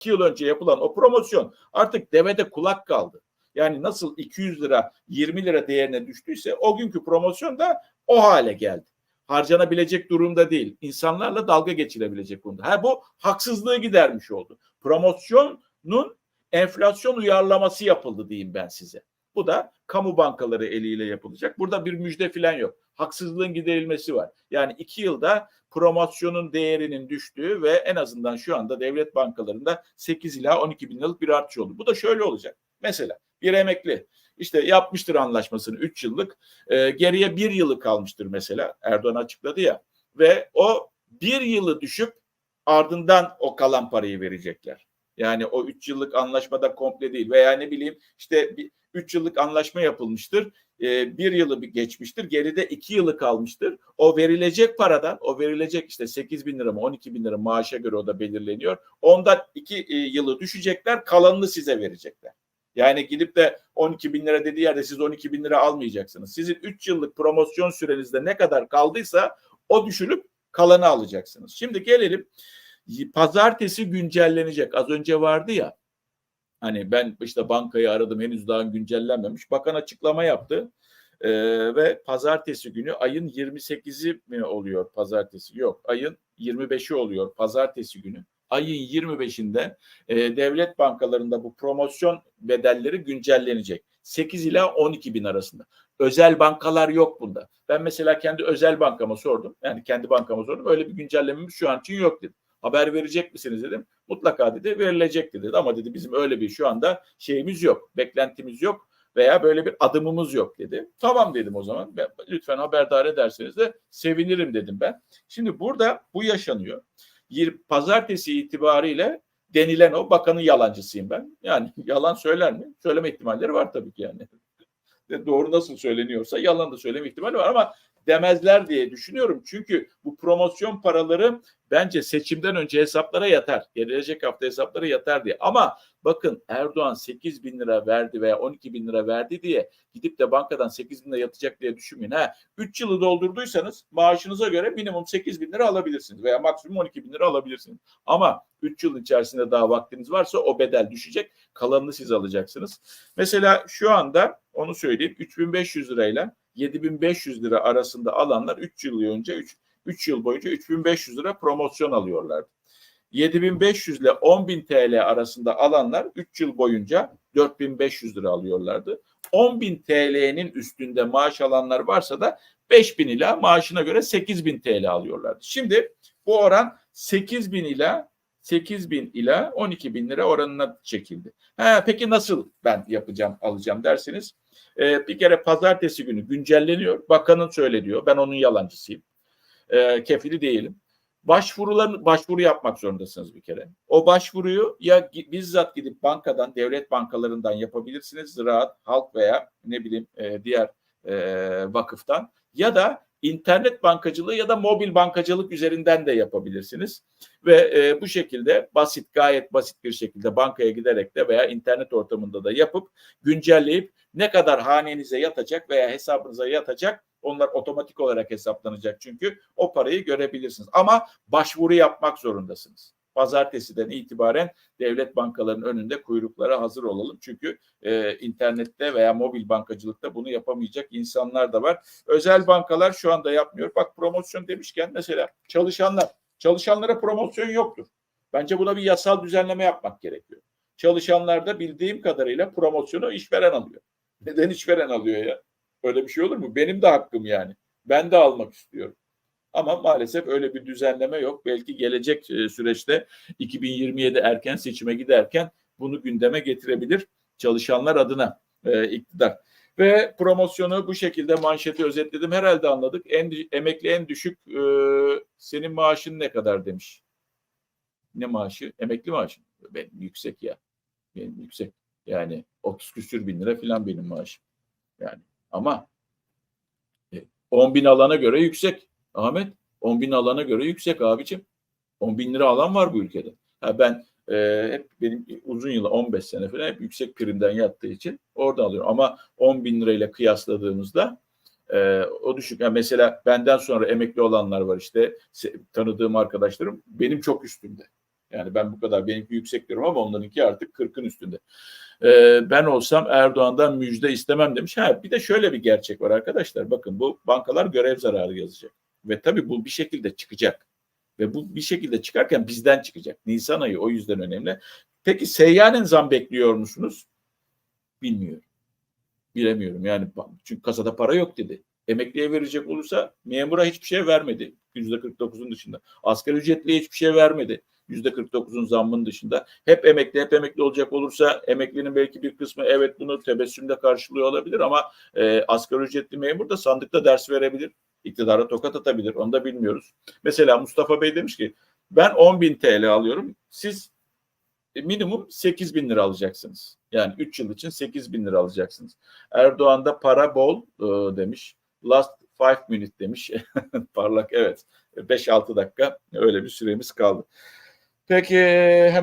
iki yıl önce yapılan o promosyon artık devede kulak kaldı. Yani nasıl 200 lira 20 lira değerine düştüyse o günkü promosyon da o hale geldi. Harcanabilecek durumda değil. İnsanlarla dalga geçilebilecek durumda. Ha bu haksızlığı gidermiş oldu. Promosyonun enflasyon uyarlaması yapıldı diyeyim ben size. Bu da kamu bankaları eliyle yapılacak. Burada bir müjde falan yok. Haksızlığın giderilmesi var. Yani iki yılda promosyonun değerinin düştüğü ve en azından şu anda devlet bankalarında 8 ila 12 bin liralık bir artış oldu. Bu da şöyle olacak. Mesela bir emekli işte yapmıştır anlaşmasını 3 yıllık e, geriye bir yılı kalmıştır mesela Erdoğan açıkladı ya ve o bir yılı düşüp ardından o kalan parayı verecekler. Yani o 3 yıllık anlaşmada komple değil veya ne bileyim işte 3 yıllık anlaşma yapılmıştır. E, bir yılı bir geçmiştir. Geride 2 yılı kalmıştır. O verilecek paradan o verilecek işte 8 bin lira mı 12 bin lira maaşa göre o da belirleniyor. Ondan 2 e, yılı düşecekler kalanını size verecekler. Yani gidip de 12 bin lira dediği yerde siz 12 bin lira almayacaksınız. Sizin 3 yıllık promosyon sürenizde ne kadar kaldıysa o düşülüp kalanı alacaksınız. Şimdi gelelim pazartesi güncellenecek. Az önce vardı ya hani ben işte bankayı aradım henüz daha güncellenmemiş. Bakan açıklama yaptı. Ee, ve pazartesi günü ayın 28'i mi oluyor pazartesi? Yok ayın 25'i oluyor pazartesi günü ayın 25'inde e, devlet bankalarında bu promosyon bedelleri güncellenecek. 8 ila 12 bin arasında. Özel bankalar yok bunda. Ben mesela kendi özel bankama sordum. Yani kendi bankama sordum. Öyle bir güncellememiz şu an için yok dedim. Haber verecek misiniz dedim. Mutlaka dedi verilecek dedi. Ama dedi bizim öyle bir şu anda şeyimiz yok. Beklentimiz yok veya böyle bir adımımız yok dedi. Tamam dedim o zaman. Lütfen haberdar ederseniz de sevinirim dedim ben. Şimdi burada bu yaşanıyor pazartesi itibariyle denilen o bakanın yalancısıyım ben. Yani yalan söyler mi? Söyleme ihtimalleri var tabii ki yani. Doğru nasıl söyleniyorsa yalan da söyleme ihtimali var ama demezler diye düşünüyorum. Çünkü bu promosyon paraları bence seçimden önce hesaplara yatar. Gelecek hafta hesaplara yatar diye. Ama bakın Erdoğan 8 bin lira verdi veya 12 bin lira verdi diye gidip de bankadan 8 bin lira yatacak diye düşünmeyin. Ha, 3 yılı doldurduysanız maaşınıza göre minimum 8 bin lira alabilirsiniz veya maksimum 12 bin lira alabilirsiniz. Ama 3 yıl içerisinde daha vaktiniz varsa o bedel düşecek. Kalanını siz alacaksınız. Mesela şu anda onu söyleyeyim 3500 lirayla 7500 lira arasında alanlar 3 yıl önce 3 3 yıl boyunca 3500 lira promosyon alıyorlardı. 7500 ile 10.000 TL arasında alanlar 3 yıl boyunca 4500 lira alıyorlardı. 10.000 TL'nin üstünde maaş alanlar varsa da 5000 ila maaşına göre 8000 TL alıyorlardı. Şimdi bu oran 8000 ila 8 bin ila 12 bin lira oranına çekildi. Ha, peki nasıl ben yapacağım alacağım derseniz e, bir kere pazartesi günü güncelleniyor. Bakanın söyle diyor. Ben onun yalancısıyım. E, kefili değilim. Başvuruların başvuru yapmak zorundasınız bir kere. O başvuruyu ya bizzat gidip bankadan, devlet bankalarından yapabilirsiniz. Ziraat, halk veya ne bileyim e, diğer e, vakıftan ya da internet bankacılığı ya da mobil bankacılık üzerinden de yapabilirsiniz. Ve e, bu şekilde basit, gayet basit bir şekilde bankaya giderek de veya internet ortamında da yapıp güncelleyip ne kadar hanenize yatacak veya hesabınıza yatacak onlar otomatik olarak hesaplanacak çünkü o parayı görebilirsiniz. Ama başvuru yapmak zorundasınız pazartesiden itibaren devlet bankalarının önünde kuyruklara hazır olalım. Çünkü e, internette veya mobil bankacılıkta bunu yapamayacak insanlar da var. Özel bankalar şu anda yapmıyor. Bak promosyon demişken mesela çalışanlar, çalışanlara promosyon yoktur. Bence buna bir yasal düzenleme yapmak gerekiyor. Çalışanlarda bildiğim kadarıyla promosyonu işveren alıyor. Neden işveren alıyor ya? Öyle bir şey olur mu? Benim de hakkım yani. Ben de almak istiyorum. Ama maalesef öyle bir düzenleme yok. Belki gelecek e, süreçte 2027 erken seçime giderken bunu gündeme getirebilir çalışanlar adına e, iktidar. Ve promosyonu bu şekilde manşeti özetledim. Herhalde anladık. En emekli en düşük e, senin maaşın ne kadar demiş. Ne maaşı? Emekli maaşım. Benim yüksek ya. Benim yüksek. Yani 30 küsür bin lira falan benim maaşım. Yani ama 10 e, bin alana göre yüksek. Ahmet 10 bin alana göre yüksek abicim. 10 bin lira alan var bu ülkede. Ha ben e, hep benim uzun yıl 15 sene falan hep yüksek primden yattığı için orada alıyorum. Ama 10 bin lirayla kıyasladığımızda e, o düşük. Yani mesela benden sonra emekli olanlar var işte tanıdığım arkadaşlarım benim çok üstümde. Yani ben bu kadar benimki yüksek diyorum ama onlarınki artık 40'ın üstünde. Ee, ben olsam Erdoğan'dan müjde istemem demiş. Ha bir de şöyle bir gerçek var arkadaşlar. Bakın bu bankalar görev zararı yazacak. Ve tabii bu bir şekilde çıkacak. Ve bu bir şekilde çıkarken bizden çıkacak. Nisan ayı o yüzden önemli. Peki seyyanen zam bekliyor musunuz? Bilmiyorum. Bilemiyorum yani çünkü kasada para yok dedi. Emekliye verecek olursa memura hiçbir şey vermedi. %49'un dışında. Asgari ücretliye hiçbir şey vermedi. %49'un zammının dışında. Hep emekli, hep emekli olacak olursa emeklinin belki bir kısmı evet bunu tebessümle karşılıyor olabilir ama e, asgari ücretli memur da sandıkta ders verebilir. İktidara tokat atabilir. Onu da bilmiyoruz. Mesela Mustafa Bey demiş ki ben 10 bin TL alıyorum. Siz minimum 8 bin lira alacaksınız. Yani 3 yıl için 8 bin lira alacaksınız. Erdoğan da para bol e, demiş. Last 5 minute demiş. Parlak evet. 5-6 dakika öyle bir süremiz kaldı. Peki hemen